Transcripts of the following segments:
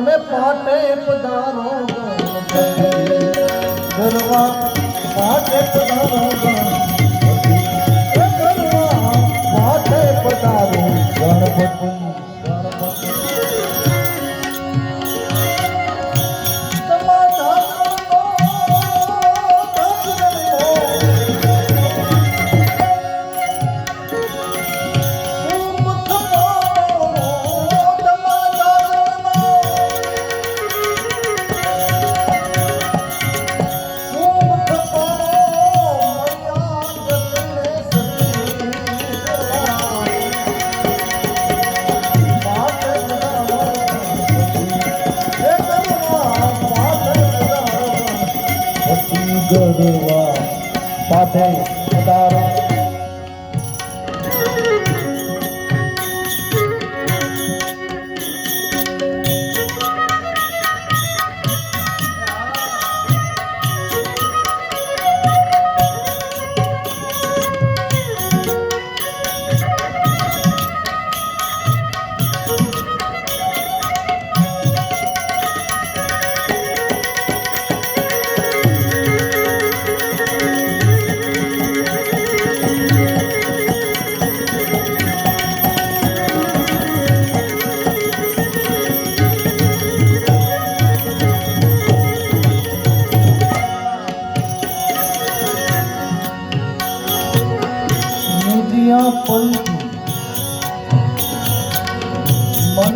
તમે પાટે પધારો ગરવા પાટે પધારો ગણપતિ.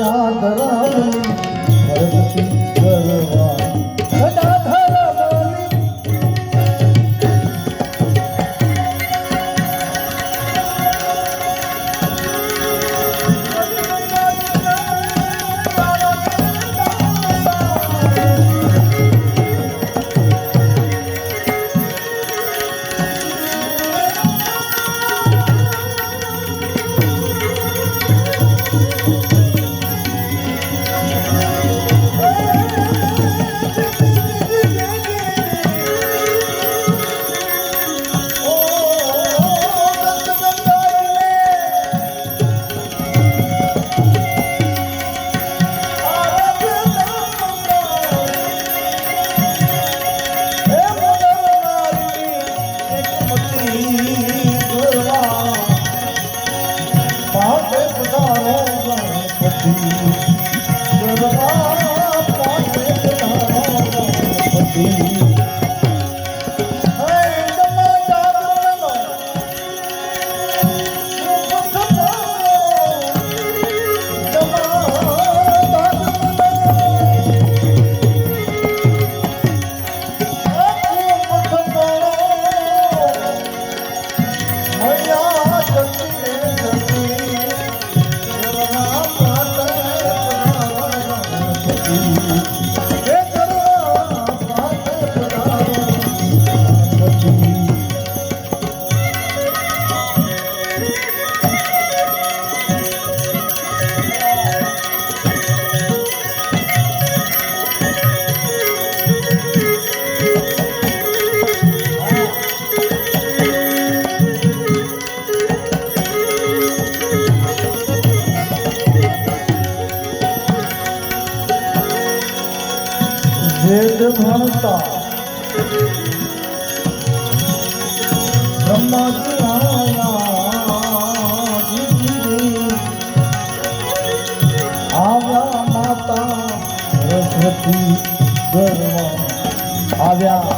સદા વેદ ભણતા બ્રહ્માજી આવ્યા માતા સરસ્વતી આવ્યા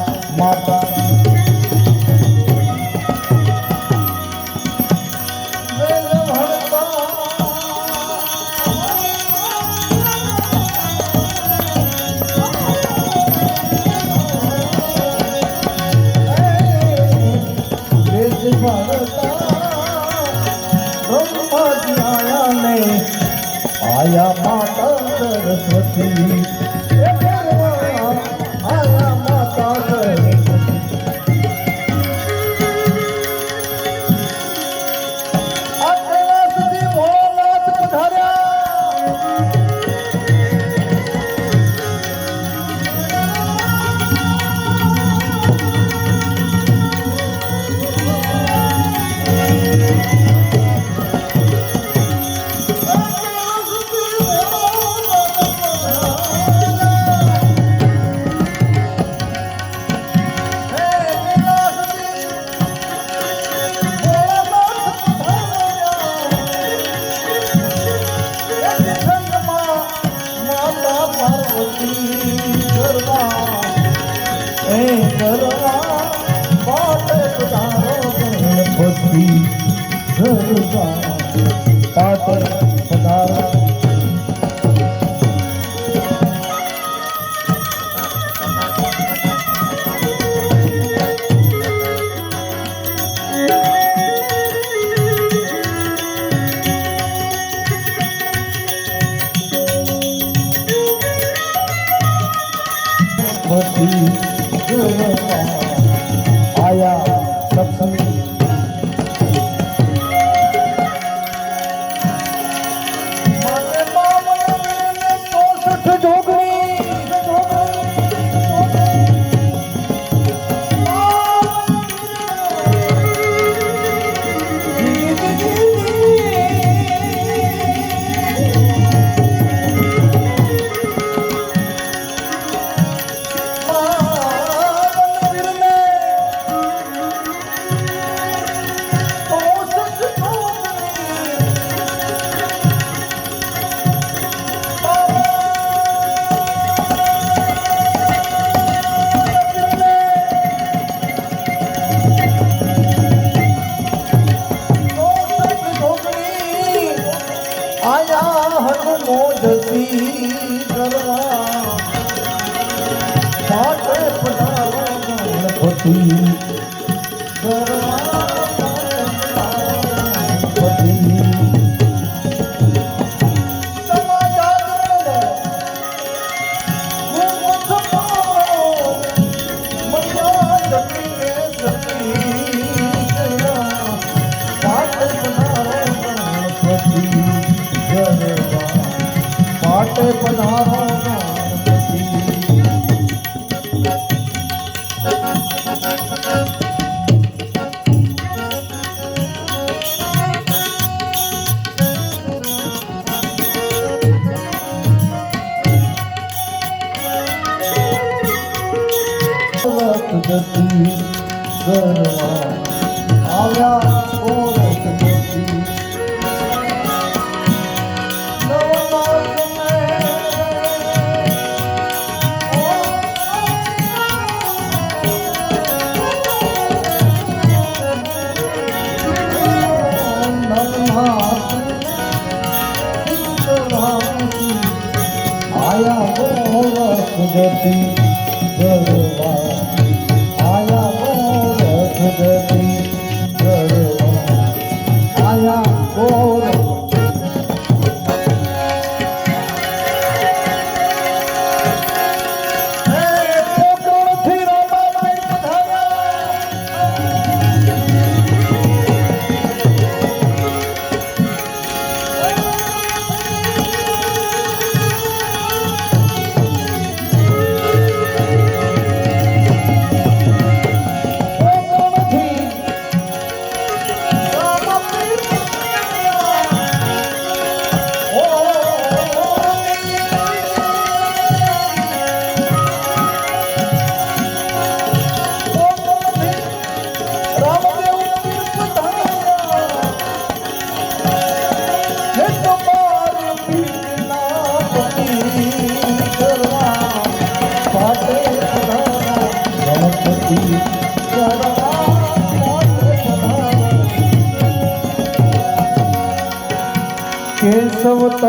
ભરતા આયા માતા સરસ્વતી આવ્યા ઓળખ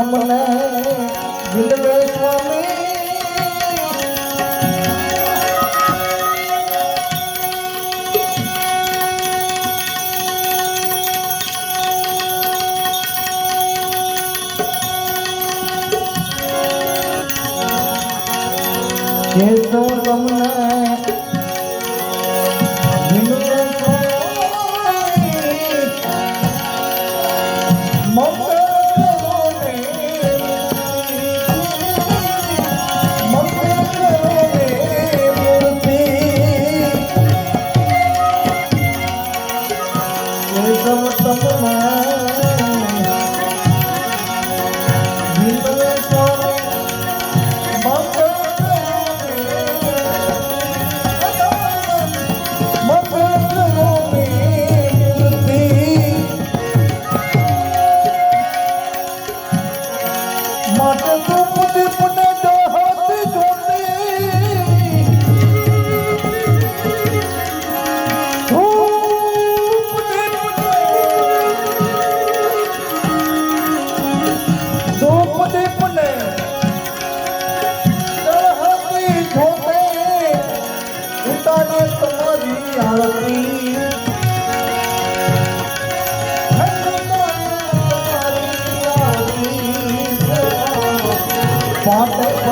તમને વિંદવે સ્વામી તમને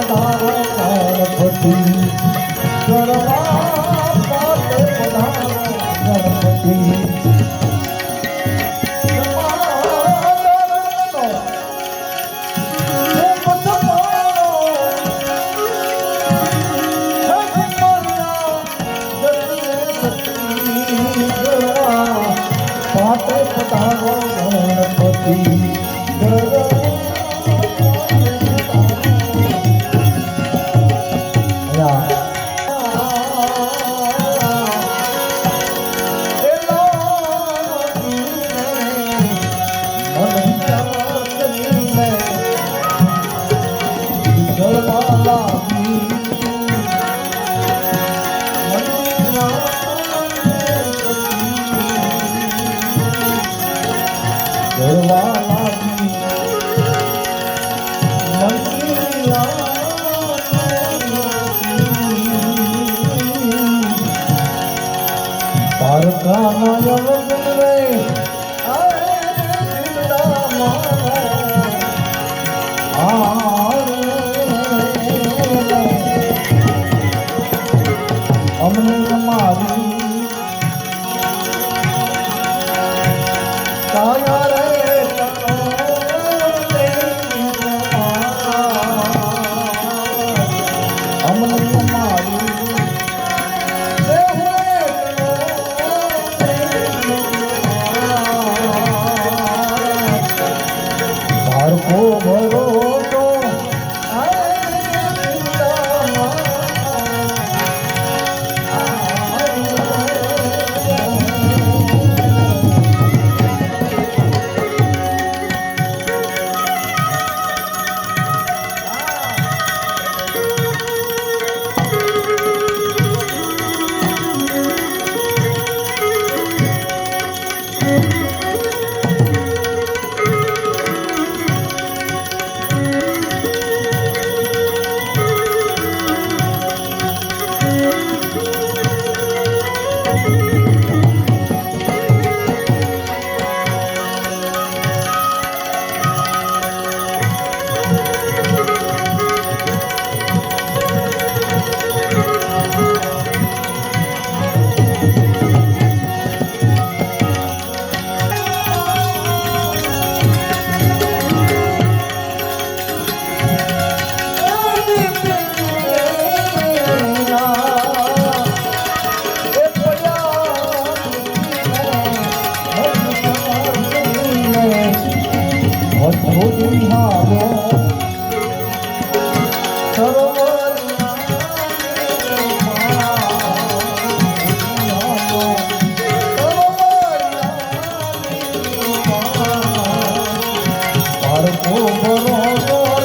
પાટે 这咕噜咕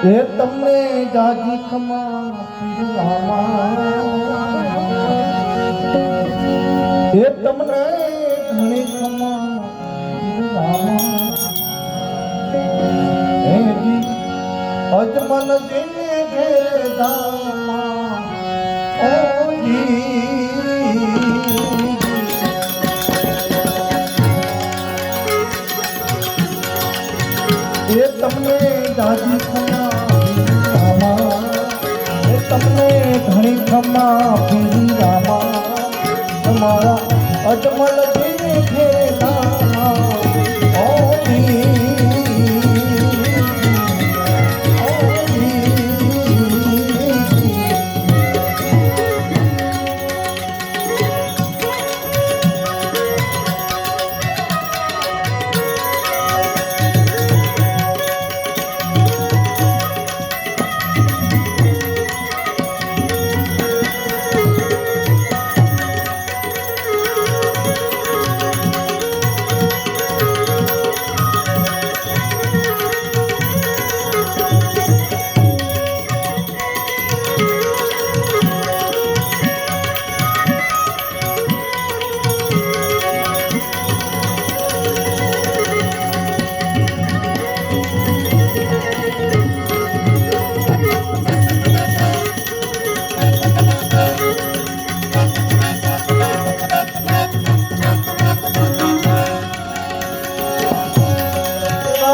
એ તમને જાજી ખમા એ તમને ઘણી ખમા અજમન દિને ઘેર ઓજી એ તમને દાદી ખમા તમને ઘણી ખમા ફીરી રામા. તમારા અજમલ ઘેરા